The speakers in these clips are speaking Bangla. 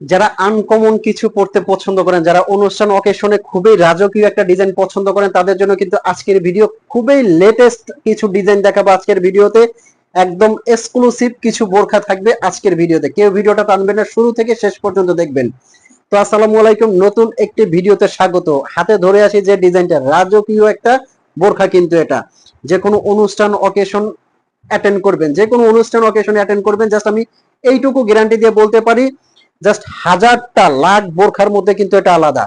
যারা আনকমন কিছু পড়তে পছন্দ করেন, যারা অনুষ্ঠান অকেশনে খুবই রাজকীয় একটা ডিজাইন পছন্দ করেন, তাদের জন্য কিন্তু আজকের ভিডিও খুবই লেটেস্ট কিছু ডিজাইন দেখাবো আজকের ভিডিওতে একদম এক্সক্লুসিভ কিছু বোরখা থাকবে আজকের ভিডিওতে কেউ ভিডিওটা টানবেন না, শুরু থেকে শেষ পর্যন্ত দেখবেন। তো আসসালামু আলাইকুম, নতুন একটি ভিডিওতে স্বাগত। হাতে ধরে আসি যে ডিজাইনটা রাজকীয় একটা বোরখা কিন্তু এটা। যে কোনো অনুষ্ঠান অকেশন অ্যাটেন্ড করবেন, যে কোনো অনুষ্ঠান অকেশনে অ্যাটেন্ড করবেন জাস্ট আমি এইটুকু গ্যারান্টি দিয়ে বলতে পারি জাস্ট হাজারটা লাখ বোরখার মধ্যে কিন্তু এটা আলাদা।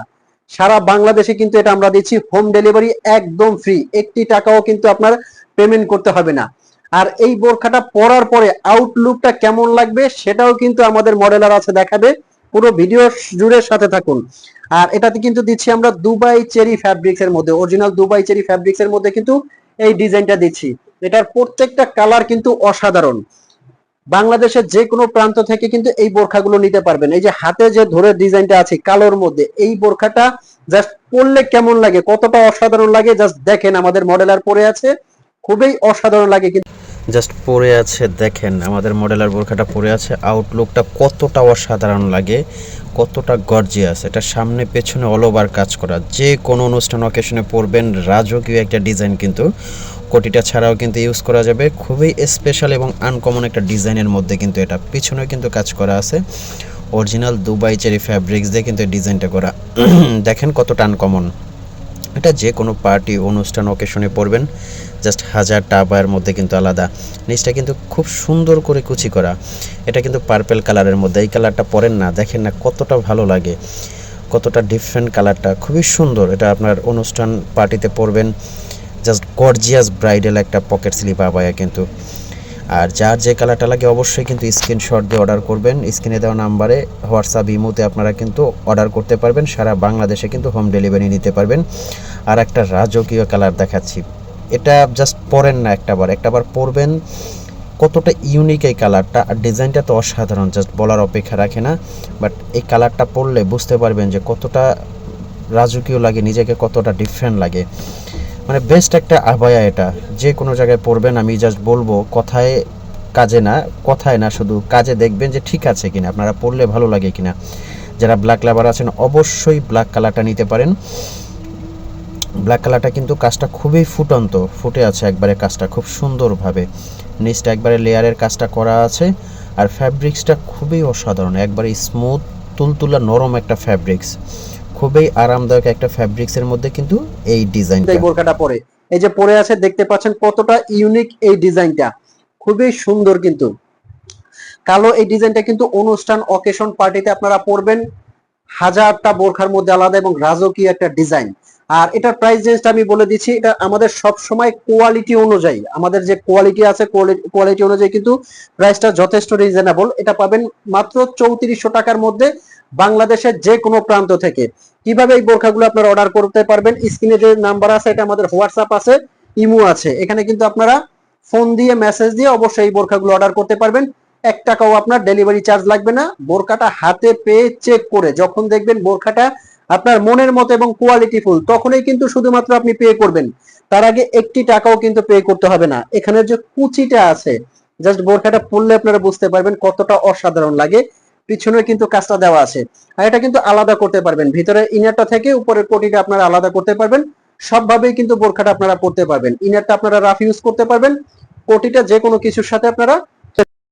সারা বাংলাদেশে কিন্তু এটা আমরা দিচ্ছি হোম ডেলিভারি একদম ফ্রি। একটি টাকাও কিন্তু আপনার পেমেন্ট করতে হবে না। আর এই বোরখাটা পরার পরে আউটলুকটা কেমন লাগবে সেটাও কিন্তু আমাদের মডেলার আছে দেখাবে। পুরো ভিডিও জুড়ে সাথে থাকুন। আর এটাতে কিন্তু দিচ্ছি আমরা দুবাই চেরি ফ্যাব্রিক্স এর মধ্যে, অরিজিনাল দুবাই চেরি ফ্যাব্রিক্স এর মধ্যে কিন্তু এই ডিজাইনটা দিচ্ছি। এটার প্রত্যেকটা কালার কিন্তু অসাধারণ। বাংলাদেশের যে কোনো প্রান্ত থেকে কিন্তু এই বোরখাগুলো নিতে পারবেন। এই যে হাতে যে ধরে ডিজাইনটা আছে কালোর মধ্যে, এই বোরখাটা জাস্ট পরলে কেমন লাগে, কতটা অসাধারণ লাগে জাস্ট দেখেন আমাদের মডেলার পরে আছে। খুবই অসাধারণ লাগে কিন্তু। জাস্ট পরে আছে, দেখেন, আমাদের মডেলার বোরখাটা পরে আছে। আউটলুকটা কতটা অসাধারণ লাগে, কতটা গর্জিয়াস এটা সামনে, পেছনে অল ওভার কাজ করা। যে কোনো অনুষ্ঠান অকেশনে পরবেন, রাজকীয় একটা ডিজাইন কিন্তু কোটিটা ছাড়াও কিন্তু ইউজ করা যাবে। খুবই স্পেশাল এবং আনকমন একটা ডিজাইনের মধ্যে কিন্তু এটা। পিছনেও কিন্তু কাজ করা আছে। অরিজিনাল দুবাই চেরি ফ্যাব্রিক্স দিয়ে কিন্তু ডিজাইনটা করা। দেখেন কতটা আনকমন এটা যে কোনো পার্টি, অনুষ্ঠান অকেশনে পরবেন। জাস্ট হাজার টাবার মধ্যে কিন্তু আলাদা। নিচটা কিন্তু খুব সুন্দর করে কুচি করা। এটা কিন্তু পার্পেল কালারের মধ্যে। এই কালারটা পরেন না, দেখেন না কতটা ভালো লাগে। কতটা ডিফারেন্ট কালারটা খুবই সুন্দর। এটা আপনার অনুষ্ঠান পার্টিতে পরবেন। জাস্ট গর্জিয়াস ব্রাইডাল একটা পকেট স্লিপ আবায়া কিন্তু। আর যার যে কালারটা লাগে অবশ্যই কিন্তু স্ক্রিনশট দিয়ে অর্ডার করবেন। স্ক্রিনে দেওয়া নাম্বারে হোয়াটসঅ্যাপ ইমোতে আপনারা কিন্তু অর্ডার করতে পারবেন। সারা বাংলাদেশে কিন্তু হোম ডেলিভারি নিতে পারবেন। আর একটা রাজকীয় কালার দেখাচ্ছি। এটা জাস্ট পরেন না একটাবার একটাবার পরবেন। কতটা ইউনিক এই কালারটা। আর ডিজাইনটা তো অসাধারণ জাস্ট বলার অপেক্ষা রাখে না। বাট এই কালারটা পরলে বুঝতে পারবেন যে কতটা রাজকীয় লাগে, নিজেকে কতটা ডিফারেন্ট লাগে। মানে বেস্ট একটা আবায়া এটা। যে কোনো জায়গায় পড়বেন, আমি জাস্ট বলব, কথায় কাজে না, কথায় না, শুধু কাজে দেখবেন যে ঠিক আছে কিনা, আপনারা পড়লে ভালো লাগে কিনা। যারা ব্ল্যাক লাভার আছেন, অবশ্যই ব্ল্যাক কালারটা নিতে পারেন। ব্ল্যাক কালারটা কিন্তু কাজটা খুবই ফুটন্ত, ফুটে আছে একবারে কাজটা খুব সুন্দরভাবে। নিচটা একবারে লেয়ারের কাজটা করা আছে, আর ফ্যাব্রিক্সটা খুবই অসাধারণ, একবারে স্মুথ তুলতুলা নরম একটা ফ্যাব্রিক্স খুবই আরামদায়ক একটা ফ্যাব্রিক্সের মধ্যে কিন্তু এই ডিজাইনটা এই বোরখাটা পরে। এই যে পরে আছে, দেখতে পাচ্ছেন কতটা ইউনিক এই ডিজাইনটা খুবই সুন্দর কিন্তু। কালো এই ডিজাইনটা কিন্তু অনুষ্ঠান অকেশন পার্টিতে আপনারা পরবেন। হাজারটা বোরখার মধ্যে আলাদা এবং রাজকীয় একটা ডিজাইন আর এটার প্রাইস রেঞ্জটা আমি বলে দিচ্ছি, এটা আমাদের সব সময় কোয়ালিটি অনুযায়ী, আমাদের যে কোয়ালিটি আছে কোয়ালিটি অনুযায়ী কিন্তু প্রাইসটা যথেষ্ট রিজনেবল এটা পাবেন মাত্র চৌত্রিশশো টাকার মধ্যে বাংলাদেশের যে কোনো প্রান্ত থেকে। কীভাবে এই বোরখাগুলো আপনারা অর্ডার করতে পারবেন? স্ক্রিনে যে নাম্বার আছে, এটা আমাদের হোয়াটসঅ্যাপ আছে, ইমো আছে। এখানে কিন্তু আপনারা ফোন দিয়ে মেসেজ দিয়ে অবশ্যই এই বোরখাগুলো অর্ডার করতে পারবেন। এক টাকাও আপনার ডেলিভারি চার্জ লাগবে না। বোরখাটা হাতে পেয়ে চেক করে যখন দেখবেন বোরখাটা আপনার মনের মতো এবং কোয়ালিটি ফুল, তখনই কিন্তু শুধুমাত্র আপনি পে করবেন। তার আগে একটি টাকাও কিন্তু পে করতে হবে না। এখানে যে কুচিটা আছে জাস্ট বোরখাটা পরলে আপনারা বুঝতে পারবেন কতটা অসাধারণ লাগে। পিছনে কিন্তু কাজটা দেওয়া আছে। আর এটা কিন্তু আলাদা করতে পারবেন। ভিতরে ইনারটা থেকে উপরের কোটিটা আপনারা আলাদা করতে পারবেন। সবভাবেই কিন্তু বোরখাটা আপনারা পরতে পারবেন। ইনারটা আপনারা রাফ ইউজ করতে পারবেন। কোটিটা যে কোনো কিছুর সাথে আপনারা